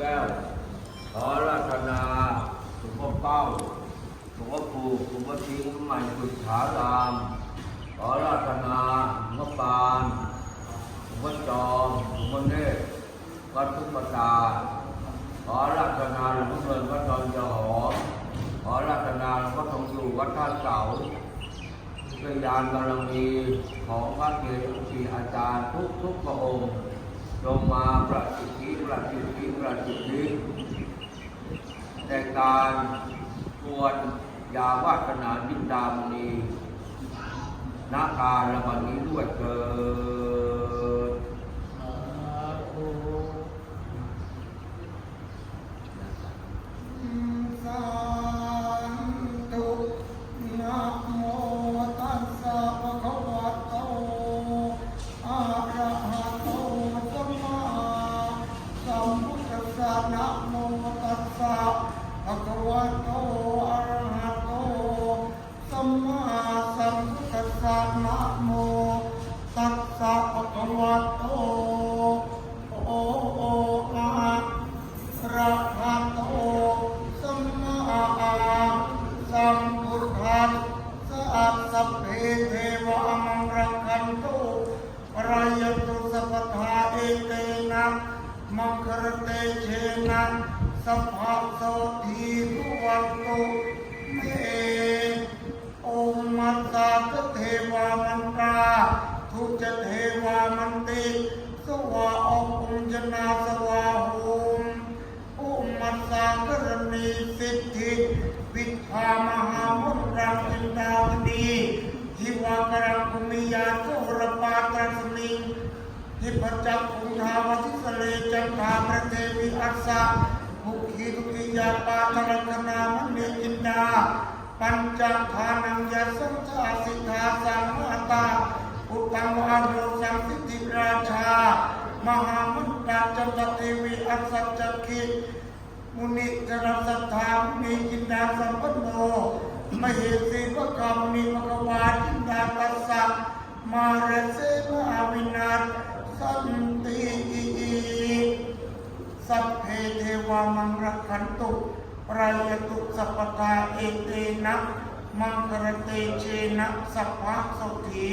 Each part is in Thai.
แก้ว ขอรัตนาหลวงพ่อเป้าหลวงพ่อปู่หลวงพ่อทิ้งใหม่สุดฐาราม ขอรัตนาหลวงพ่อปานหลวงพ่อจอมหลวงพ่อเนตรวัดทุกประตาขอรัตนาหลวงพ่อเงินวัดดอนยอหอมขอรัตนาหลวงพ่อทองอยู่วัดท่าเสาด้วยยานบารมีของพระเกจิอาจารย์ทุกทุกพระองค์ จงมาประสิทธิประสิทธิประสิทธิในการบวชยาวาสนาดินดามณีนาการละวันนี้ด้วยเกิดสา สสะนะโมตัสสะภะคะวะโต ทุจเทวามันติสวะองค์จนาสวาหุมอุมัสสากรณีสิทธิวิภามหามุรังอินดาวดีทิวากรังคุมิยาโสรปาตรสมิงทิพจักขุงทาวสิสเลจันทาพระเทวิอัสสะภุขีทุกิยาปาตรคนามณีอินดาปัญจทานังยาสังชาสิทธาสังมาตา อุตตังวาโรสังสิทธิราชา มหามุนตาจันตเทวีอัสสัจจคิมุนิจรสัทธามุนิจินดาสัมปันโนมเหสีพระกามุนิภควาจินดาตัสสะมาเรเสมาวินาศสันติสัพเพเทวามังรักขันตุรายตุสัพพาเอเตนะมังครเตเชนะสัพพะโสถี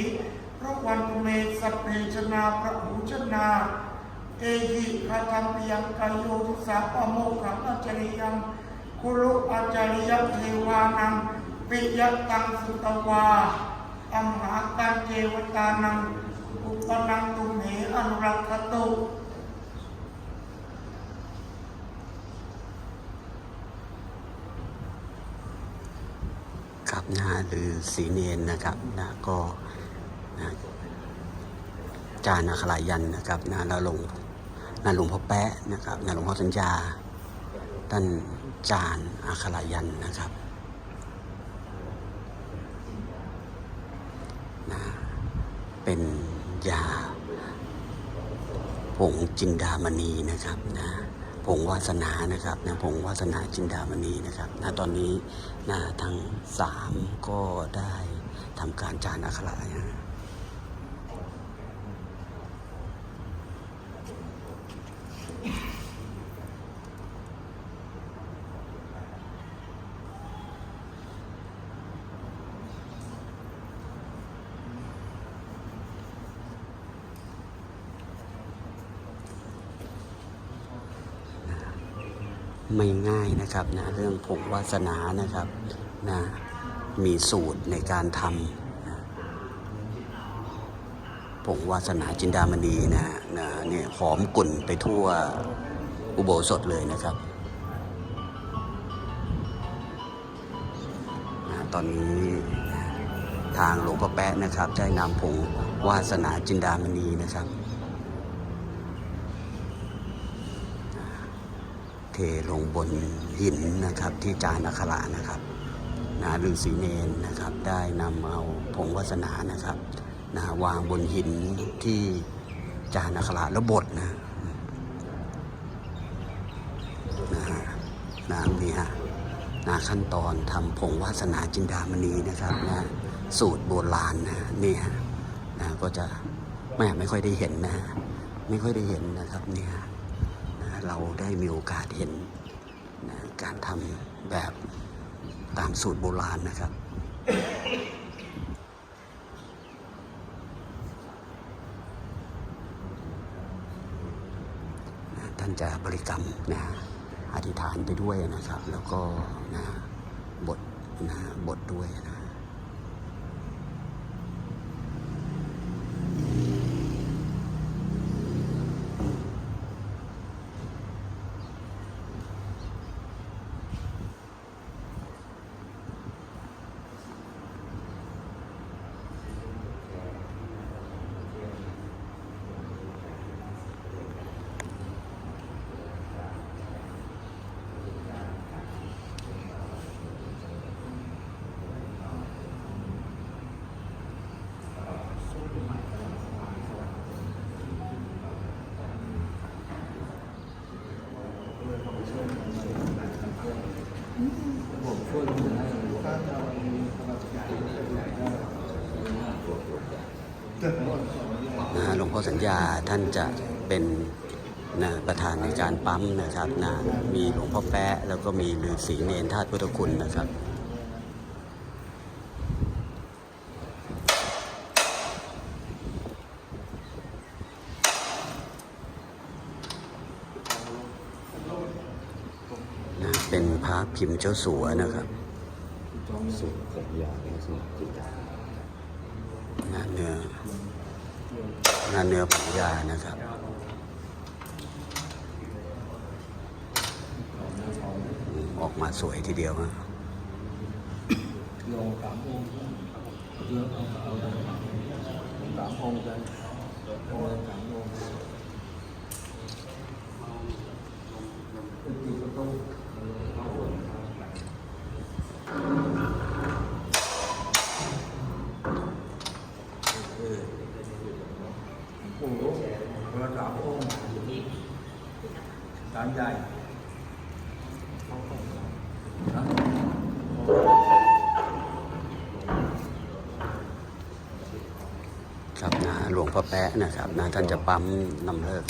พระวันตุเมสเพชนาพระหูชนา เอหิคาธัมปิยังกายโยทุสาปโมขังอาจริยังคุลุอาจริยเทวานังปิยตังสุตวาอัมหาการเจวตานังอุปนังตุเหอนุรักขตุครับนะฮะหรือสีเนนนะครับนะก็ นะจานอัครายันนะครับนะแล้วหลวงนะหลวงพ่อแปะนะครับนะหลวงพ่อสัญญาท่านจานอัครายันนะครับนะเป็นยาผงจินดามณีนะครับนะผงวาสนานะครับนะผงวาสนาจินดามณีนะครับนะตอนนี้นะทั้งสามก็ได้ทำการจานอัคระนะ ไม่ง่ายนะครับนะเรื่องผงวาสนานะครับนะมีสูตรในการทำผงวาสนาจินดามณีนะนะเนี่ยหอมกลุ่นไปทั่วอุโบสถเลยนะครับนะตอนนี้ทางหลวงพ่อแป๊ะนะครับ ได้นำผงวาสนาจินดามณีนะครับ เทลงบนหินนะครับที่จานอัคระนะครับนะฤาษีเนนนะครับ ได้นำเอาผงวัสนานะครับนะวางบนหินที่จานอัคระแล้วบดนะนะฮะนะนี่ฮะนะขั้นตอนทำผงวาสนาจินดามณีนะครับนะสูตรโบราณนะนี่ฮะนะก็จะไม่ไม่ค่อยได้เห็นนะ ไม่ค่อยได้เห็นนะครับเนี่ย เราได้มีโอกาสเห็นนะการทำแบบตามสูตรโบราณนะครับ ท่านจะบริกรรมนะอธิษฐานไปด้วยนะครับ แล้วก็นะบทนะบทด้วยนะ นะ หลวงพ่อสัญญาท่านจะเป็นนะประธานในการปั๊มนะครับนะมีหลวงพ่อแปะแล้วก็มีฤาษีเนรธาตุพุทธคุณนะครับนะเป็นพระพิมพ์เจ้าสัวนะครับนะ งานเนื้องานเนื้อปัญญานะครับออกมาสวยทีเดียวนะลงสามองค์เยอะเอาเอาสามองค์กันองสามองค์เป็นกี่ประตู โอ้โหคนละสามองค์จาน ใหญ่นะครับนะหลวงพ่อแปะนะครับนะท่านจะปั๊มนำเลิก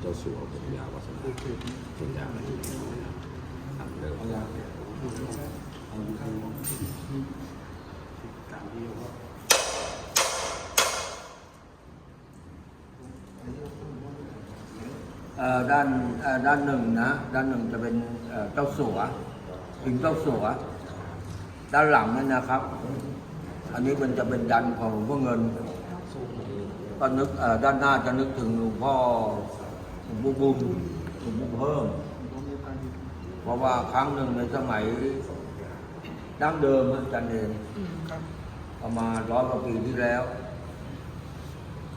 เจ้าสัวปัญญาวัฒนะปัญญาปัญญาทำเดิม เอ่อ ด้านด้านหนึ่งนะด้านหนึ่งจะเป็นเจ้าสัวถึงเจ้าสัว ด้านหลังนั่นนะครับ อันนี้มันจะเป็นยันของหลวงพ่อเงินก็นึกด้านหน้าจะนึกถึงหลวงพ่อหลวงปู่บุญหลวงปู่เพิ่มเพราะว่าครั้งหนึ่งในสมัยดั้งเดิมอาจารย์เองประมาณร้อยกว่าปีที่แล้ว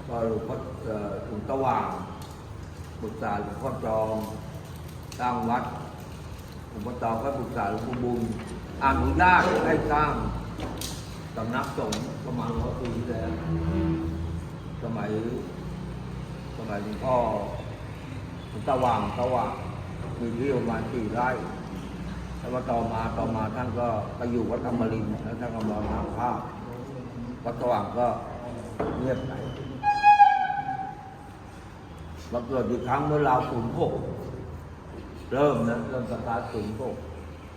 ก็หลวงพ่อเอ่อหลวงตะว่าง ปรึกษาหลวงพ่อจอมสร้างวัดหลวงพ่อจอมก็ปรึกษาหลวงปู่บุญอนุญาตให้สร้างสำนักสงฆ์ประมาณร้อยปีที่แล้วสมัยสมัยหลวงพ่อหลวงตะว่างตะว่างมีที่ประมาณสี่ไร่แล้วต่อมาต่อมาท่านก็ไปอยู่วัดธรรมรินแล้วท่านก็มาทำภาพวัดตะว่างก็เงียบไป มาเกิดอีกครั้งเมื่อราวศูนย์หกเริ่มนะเริ่มสตาร์ทศูนย์หก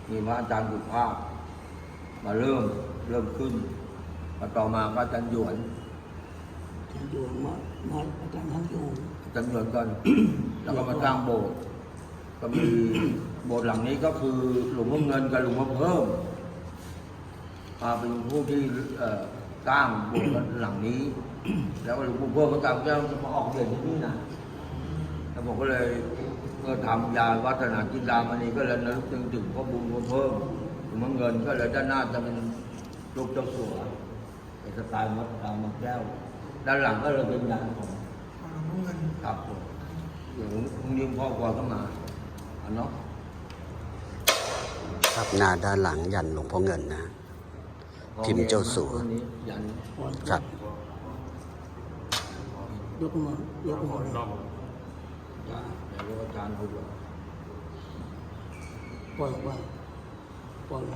มีพระอาจารย์บุภาพ มาเริ่มเริ่มขึ้นมาต่อมาก็อาจารย์หยวนอยู่มามาอาจารย์ท่านอยู่จำนวนกันแล้วก็มาสร้างโบสถ์ก็มีโบสถ์หลังนี้ก็คือหลวงพ่อเงินกับหลวงพ่อเพิ่มมาเป็นผู้ที่เอ่อสร้างโบสถ์หลังนี้ แล้วก็หลวงพ่อเพิ่มก็ตามแก้วจะมาออกเด่นที่นี่นะ แล้วผมก็เลยเมื่อทำยาวัฒนาจินดามณีก็เลยนึกถึงถึงพ่อบุญเพิ่มหลวงเงินก็เลยด้านหน้าจะเป็นรูปเจ้าสัวเป็นสไตล์มัดดามมาแก้ว ด้านหลังก็เลยเป็นยันของเงินครับผมเดี๋ยวพรุ่งนี้พ่อกวาก็มาอันเนาะครับหน้าด้านหลังยันหลวงพ่อเงินนะ พิมพ์เจ้าสัวยันครับยกมายกมาเลย 你看这个我家的老酒过了过了。过来